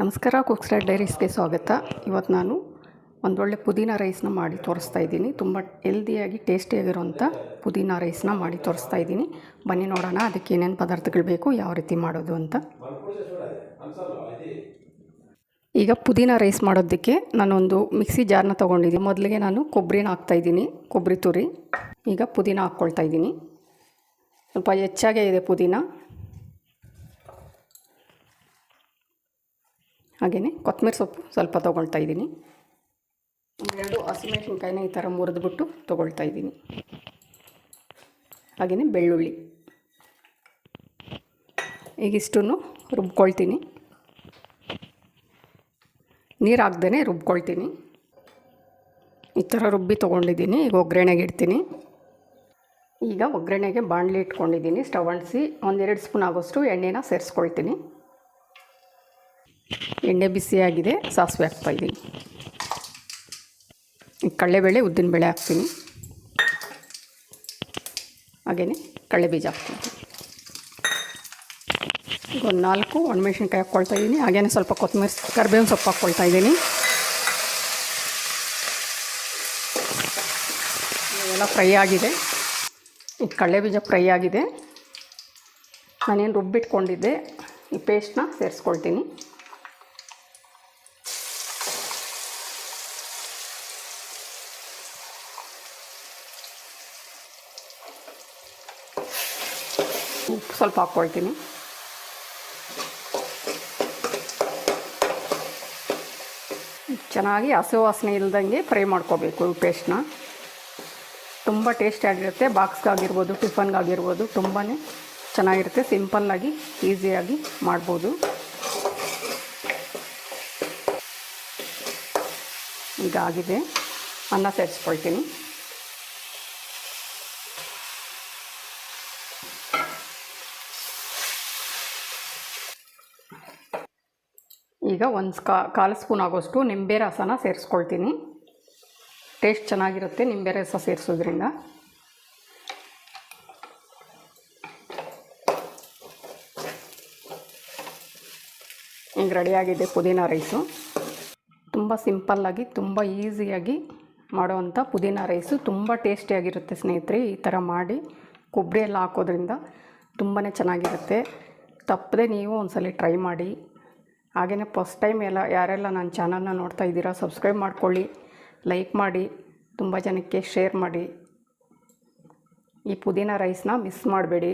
ನಮಸ್ಕಾರ ಕುಕ್ಸ್ಟೈಲ್ ಡೈರೀಸ್ಗೆ ಸ್ವಾಗತ. ಇವತ್ತು ನಾನು ಒಂದೊಳ್ಳೆ ಪುದೀನ ರೈಸ್ನ ಮಾಡಿ ತೋರಿಸ್ತಾ ಇದ್ದೀನಿ. ತುಂಬ ಹೆಲ್ದಿಯಾಗಿ ಟೇಸ್ಟಿಯಾಗಿರೋಂಥ ಪುದೀನ ರೈಸ್ನ ಮಾಡಿ ತೋರಿಸ್ತಾ ಇದ್ದೀನಿ. ಬನ್ನಿ ನೋಡೋಣ, ಅದಕ್ಕೆ ಏನೇನು ಪದಾರ್ಥಗಳು ಬೇಕು, ಯಾವ ರೀತಿ ಮಾಡೋದು ಅಂತ. ಈಗ ಪುದೀನ ರೈಸ್ ಮಾಡೋದಕ್ಕೆ ನಾನೊಂದು ಮಿಕ್ಸಿ ಜಾರ್ನ ತೊಗೊಂಡಿದ್ದೀನಿ. ಮೊದಲಿಗೆ ನಾನು ಕೊಬ್ಬರಿನ ಹಾಕ್ತಾಯಿದ್ದೀನಿ ಕೊಬ್ಬರಿ ತುರಿ. ಈಗ ಪುದೀನ ಹಾಕ್ಕೊಳ್ತಾ ಇದ್ದೀನಿ. ಸ್ವಲ್ಪ ಹೆಚ್ಚಾಗೇ ಇದೆ ಪುದೀನ. ಹಾಗೆಯೇ ಕೊತ್ತಂಬರಿ ಸೊಪ್ಪು ಸ್ವಲ್ಪ ತೊಗೊಳ್ತಾ ಇದ್ದೀನಿ. ಒಂದೆರಡು ಹಸಿಮೆಣಸಿನ್ಕಾಯಿನ ಈ ಥರ ಮುರಿದ್ಬಿಟ್ಟು ತೊಗೊಳ್ತಾ ಇದ್ದೀನಿ. ಹಾಗೆಯೇ ಬೆಳ್ಳುಳ್ಳಿ. ಈಗ ಇಷ್ಟನ್ನು ರುಬ್ಕೊಳ್ತೀನಿ. ನೀರು ಹಾಕ್ದೇ ರುಬ್ಕೊಳ್ತೀನಿ. ಈ ಥರ ರುಬ್ಬಿ ತೊಗೊಂಡಿದ್ದೀನಿ. ಈಗ ಒಗ್ಗರಣೆಗೆ ಇಡ್ತೀನಿ. ಈಗ ಒಗ್ಗರಣೆಗೆ ಬಾಣಲಿ ಇಟ್ಕೊಂಡಿದ್ದೀನಿ. ಸ್ಟವ್ ಅಂಟಿಸಿ ಒಂದೆರಡು ಸ್ಪೂನ್ ಆಗೋಷ್ಟು ಎಣ್ಣೆನ ಸೇರಿಸ್ಕೊಳ್ತೀನಿ. ಎಣ್ಣೆ ಬಿಸಿಯಾಗಿದೆ, ಸಾಸಿವೆ ಹಾಕ್ತಾಯಿದ್ದೀನಿ ಕಡಲೆಬೇಳೆ, ಉದ್ದಿನಬೇಳೆ ಹಾಕ್ತೀನಿ. ಹಾಗೆಯೇ ಕಡಲೆಬೀಜ ಹಾಕ್ತೀನಿ. ಈಗ ಒಂದು ನಾಲ್ಕು ಒಣಮೆಣ್ಸಿನ್ಕಾಯಿ ಹಾಕ್ಕೊಳ್ತಾ ಇದ್ದೀನಿ. ಹಾಗೇನೆ ಸ್ವಲ್ಪ ಕೊತ್ತಂಬರಿ ಕರಿಬೇವಿನ ಸೊಪ್ಪು ಹಾಕ್ಕೊಳ್ತಾ ಇದ್ದೀನಿ. ಇವೆಲ್ಲ ಫ್ರೈ ಆಗಿದೆ. ಈಗ ಕಡಲೆಬೀಜ ಫ್ರೈ ಆಗಿದೆ. ನಾನೇನು ರುಬ್ಬಿಟ್ಕೊಂಡಿದ್ದೆ, ಈ ಪೇಸ್ಟ್ನ ಸೇರಿಸ್ಕೊಳ್ತೀನಿ. ಉಪ್ಪು ಸ್ವಲ್ಪ ಹಾಕ್ಕೊಳ್ತೀನಿ. ಚೆನ್ನಾಗಿ ಹಸು ವಾಸನೆ ಇಲ್ದಂಗೆ ಫ್ರೈ ಮಾಡ್ಕೋಬೇಕು ಈ ಪೇಸ್ಟ್ನ ತುಂಬ ಟೇಸ್ಟಿಯಾಗಿರುತ್ತೆ ಬಾಕ್ಸ್ಗಾಗಿರ್ಬೋದು ಟಿಫನ್ಗಾಗಿರ್ಬೋದು ತುಂಬಾ ಚೆನ್ನಾಗಿರುತ್ತೆ ಸಿಂಪಲ್ಲಾಗಿ ಈಸಿಯಾಗಿ ಮಾಡ್ಬೋದು. ಈಗ ಆಗಿದೆ, ಅನ್ನ ಸೇರಿಸ್ಕೊಳ್ತೀನಿ. ಈಗ ಒಂದು ಕಾ ಕಾಲು ಸ್ಪೂನ್ ಆಗೋಷ್ಟು ನಿಂಬೆ ರಸನ ಸೇರಿಸ್ಕೊಳ್ತೀನಿ. ಟೇಸ್ಟ್ ಚೆನ್ನಾಗಿರುತ್ತೆ ನಿಂಬೆ ರಸ ಸೇರಿಸೋದ್ರಿಂದ. ಈಗ ರೆಡಿಯಾಗಿದೆ ಪುದೀನ ರೈಸು ತುಂಬ ಸಿಂಪಲ್ಲಾಗಿ ತುಂಬ ಈಸಿಯಾಗಿ ಮಾಡುವಂಥ ಪುದೀನ ರೈಸು ತುಂಬ ಟೇಸ್ಟಿಯಾಗಿರುತ್ತೆ ಸ್ನೇಹಿತರೆ ಈ ಥರ ಮಾಡಿ. ಕೊಬ್ಬರಿ ಎಲ್ಲ ಹಾಕೋದ್ರಿಂದ ತುಂಬಾ ಚೆನ್ನಾಗಿರುತ್ತೆ. ತಪ್ಪದೆ ನೀವು ಒಂದ್ಸಲ ಟ್ರೈ ಮಾಡಿ. ಹಾಗೆಯೇ ಫಸ್ಟ್ ಟೈಮ್ ಎಲ್ಲ ಯಾರೆಲ್ಲ ನನ್ನ ಚಾನಲ್ನ ನೋಡ್ತಾ ಇದ್ದೀರಾ ಸಬ್ಸ್ಕ್ರೈಬ್ ಮಾಡ್ಕೊಳ್ಳಿ ಲೈಕ್ ಮಾಡಿ, ತುಂಬ ಜನಕ್ಕೆ ಶೇರ್ ಮಾಡಿ. ಈ ಪುದೀನ ರೈಸ್ನ ಮಿಸ್ ಮಾಡಬೇಡಿ.